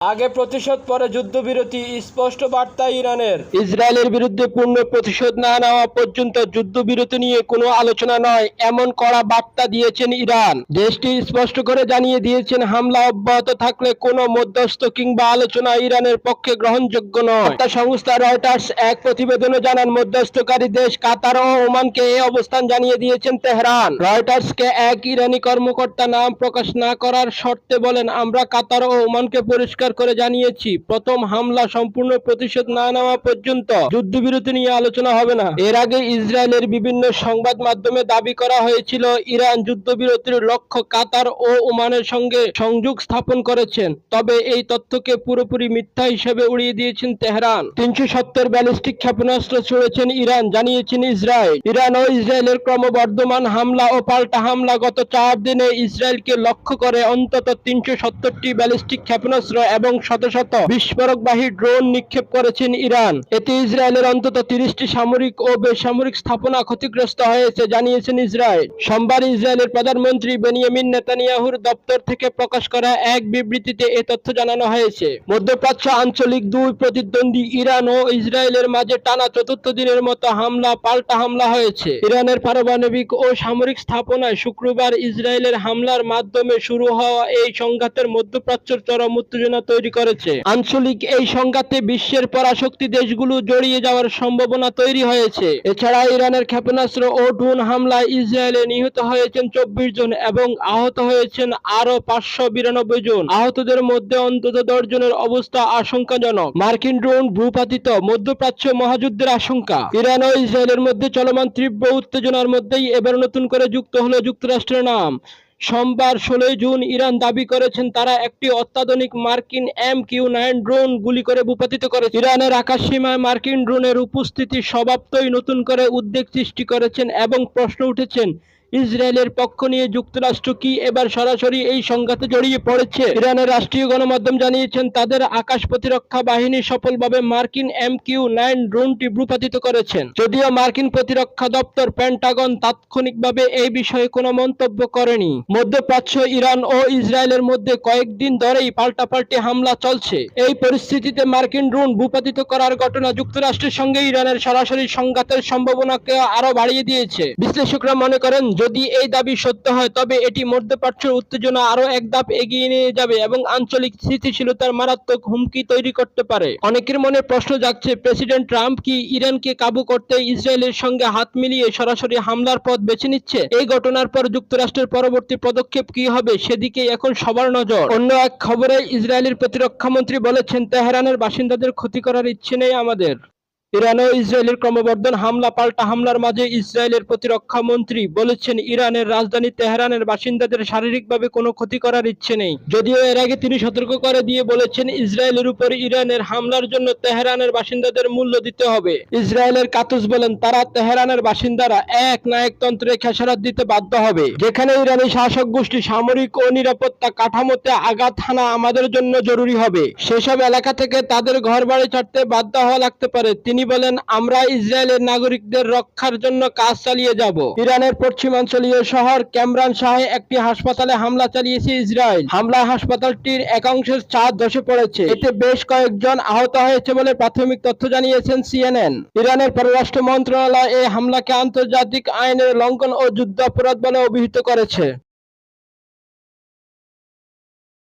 আগে প্রতিশোধ, পরে যুদ্ধবিরতি, স্পষ্ট বার্তা ইরানের। ইসরায়েলের বিরুদ্ধে পূর্ণ প্রতিশোধ না নেওয়া পর্যন্ত যুদ্ধবিরতি নিয়ে কোনো আলোচনা নয়, এমন কড়া বার্তা দিয়েছেন ইরান। দেশটি স্পষ্ট করে জানিয়ে দিয়েছেন, হামলা অব্যাহত থাকলে কোনো মধ্যস্থ কিংবা আলোচনা ইরানের পক্ষে গ্রহণযোগ্য নয়। বার্তা সংস্থা রয়টার্স এক প্রতিবেদনে জানান, মধ্যস্থকারী দেশ কাতার ও ওমানকে এই অবস্থান জানিয়ে দিয়েছেন তেহরান। রয়টার্সকে এক ইরানি কর্মকর্তা নাম প্রকাশ না করার শর্তে বলেন, আমরা কাতার ও ওমানকে পরিষ্কার করে জানিয়েছি। প্রথম হামলা সম্পূর্ণ প্রতিশোধ না নেওয়া পর্যন্ত যুদ্ধবিরতি নিয়ে আলোচনা হবে না। এর আগে ইসরায়েলের বিভিন্ন সংবাদ মাধ্যমে দাবি করা হয়েছিল, ইরান যুদ্ধবিরতির লক্ষ্য কাতার ও ওমানের সঙ্গে সংযোগ স্থাপন করেছেন। তবে এই তথ্যকে পুরোপুরি মিথ্যা হিসেবে উড়িয়ে দিয়েছেন তেহরান। তিনশো সত্তর ব্যালিস্টিক ক্ষেপণাস্ত্র ছুড়েছেন ইরান, জানিয়েছেন ইসরায়েল। ইরান ও ইসরায়েলের ক্রমবর্ধমান হামলা ও পাল্টা হামলা গত চার দিনে ইসরায়েলকে লক্ষ্য করে অন্তত তিনশো সত্তরটি ব্যালিস্টিক ক্ষেপণাস্ত্র এবং শত শত বিস্ফোরকবাহী ড্রোন নিক্ষেপ করেছেন ইরান। এতে ইসরায়েলের অন্তত তিরিশটি সামরিক ও বেসামরিক স্থাপনা ক্ষতিগ্রস্ত হয়েছে, জানিয়েছেন ইসরায়েল। সোমবার ইসরায়েলের প্রধানমন্ত্রী বেনিয়ামিন নেতানিয়াহুর দপ্তর থেকে প্রকাশ করা এক বিবৃতিতে এ তথ্য জানানো হয়েছে। মধ্যপ্রাচ্য আঞ্চলিক দুই প্রতিদ্বন্দ্বী ইরান ও ইসরায়েলের মাঝে টানা চতুর্থ দিনের মতো হামলা, পাল্টা হামলা হয়েছে। ইরানের পারমাণবিক ও সামরিক স্থাপনায় শুক্রবার ইসরায়েলের হামলার মাধ্যমে শুরু হওয়া এই সংঘাতের মধ্যপ্রাচ্যের চরম উত্তেজনা তৈরি করেছে। আঞ্চলিক এই সংঘাতে বিশ্বের পরাশক্তি দেশগুলো জড়িয়ে যাওয়ার সম্ভাবনা তৈরি হয়েছে। এছাড়া ইরানের ক্ষেপণাস্ত্র ও ড্রোন হামলায় ইসরায়েলে নিহত হয়েছেন চব্বিশ জন এবং আহত হয়েছেন আরও পাঁচশো বিরানব্বই জন। আহতদের মধ্যে অন্তত দশ জনের অবস্থা আশঙ্কাজনক। মার্কিন ড্রোন ভূপাতিত, মধ্যপ্রাচ্য মহাযুদ্ধের আশঙ্কা। ইরান ও ইসরায়েলের মধ্যে চলমান তীব্র উত্তেজনার মধ্যেই এবার নতুন করে যুক্ত হলো যুক্তরাষ্ট্রের নাম। সোমবার ষোলোই জুন ইরান দাবি করেছেন তারা একটি অত্যাধুনিক মার্কিন এম কিউ নাইন ড্রোন গুলি করে ভূপাতিত করেছে। ইরানের আকাশ সীমায় মার্কিন ড্রোনের উপস্থিতি স্বভাবতই নতুন করে উদ্বেগ সৃষ্টি করেছেন এবং প্রশ্ন উঠেছেন ইসরায়েলের পক্ষ নিয়ে যুক্তরাষ্ট্র কি এবার সরাসরি এই সংঘাতে জড়িয়ে পড়েছে? ইরানের রাষ্ট্রীয় গণমাধ্যম জানিয়েছেন, তাদের আকাশ প্রতিরক্ষা বাহিনী সফলভাবে মার্কিন এম কিউ নাইন ড্রোনটি ভূপাতিত করেছেন। যদিও মার্কিন প্রতিরক্ষা দপ্তর পেন্টাগন তাৎক্ষণিকভাবে এই বিষয়ে কোনো মন্তব্য করেনি। মধ্যপ্রাচ্য, ইরান ও ইসরায়েলের মধ্যে কয়েকদিন ধরেই পাল্টাপাল্টি হামলা চলছে। এই পরিস্থিতিতে মার্কিন ড্রোন ভূপাতিত করার ঘটনা যুক্তরাষ্ট্রের সঙ্গে ইরানের সরাসরি সংঘাতের সম্ভাবনাকে আরও বাড়িয়ে দিয়েছে। বিশ্লেষকরা মনে করেন যদি এই দাবি সত্য হয়, তবে এটি মধ্যপ্রাচ্যের উত্তেজনা আরও এক ধাপ এগিয়ে নিয়ে যাবে এবং আঞ্চলিক স্থিতিশীলতার মারাত্মক হুমকি তৈরি করতে পারে। অনেকের মনে প্রশ্ন জাগছে, প্রেসিডেন্ট ট্রাম্প কি ইরানকে কাবু করতে ইসরায়েলের সঙ্গে হাত মিলিয়ে সরাসরি হামলার পথ বেছে নিচ্ছে? এই ঘটনার পর যুক্তরাষ্ট্রের পরবর্তী পদক্ষেপ কি হবে সেদিকে এখন সবার নজর। অন্য এক খবরে, ইসরায়েলের প্রতিরক্ষা মন্ত্রী বলেছেন, তেহরানের বাসিন্দাদের ক্ষতি করার ইচ্ছে নেই আমাদের। ইরান ইসরায়েলের ক্রমবর্ধমান হামলা, পাল্টা হামলার মাঝে ইসরায়েলের প্রতিরক্ষা মন্ত্রী বলেছেন, ইরানের রাজধানী তেহরানের বাসিন্দাদের শারীরিকভাবে কোনো ক্ষতি করার ইচ্ছে নেই। যদিও এর আগে তিনি সতর্ক করে দিয়ে বলেছেন, ইসরায়েলের উপর ইরানের হামলার জন্য তেহরানের বাসিন্দাদের মূল্য দিতে হবে। ইসরায়েলের কাতুস বলেন, তারা তেহরানের বাসিন্দারা এক নায়কতন্ত্রে খেসারত দিতে বাধ্য হবে। যেখানে ইরানি শাসক গোষ্ঠী সামরিক ও নিরাপত্তা কাঠামোতে আঘাত হানা আমাদের জন্য জরুরি হবে। সেসব এলাকা থেকে তাদের ঘর বাড়ি ছাড়তে বাধ্য হওয়া লাগতে পারে। তিনি বলেন, আমরা ইসরায়েলের নাগরিকদের রক্ষার জন্য কাজ চালিয়ে যাব। ইরানের পশ্চিমাঞ্চলীয় শহর ক্যামরান শাহে একটি হাসপাতালে হামলা চালিয়েছে ইসরায়েল। হামলায় হাসপাতালটির একাংশের ছাদ ধসে পড়েছে। এতে বেশ কয়েকজন আহত হয়েছে বলে প্রাথমিক তথ্য জানিয়েছেন সিএনএন। ইরানের পররাষ্ট্র মন্ত্রণালয় এই হামলাকে আন্তর্জাতিক আইনের লঙ্ঘন ও যুদ্ধাপরাধ বলে অভিহিত করেছে।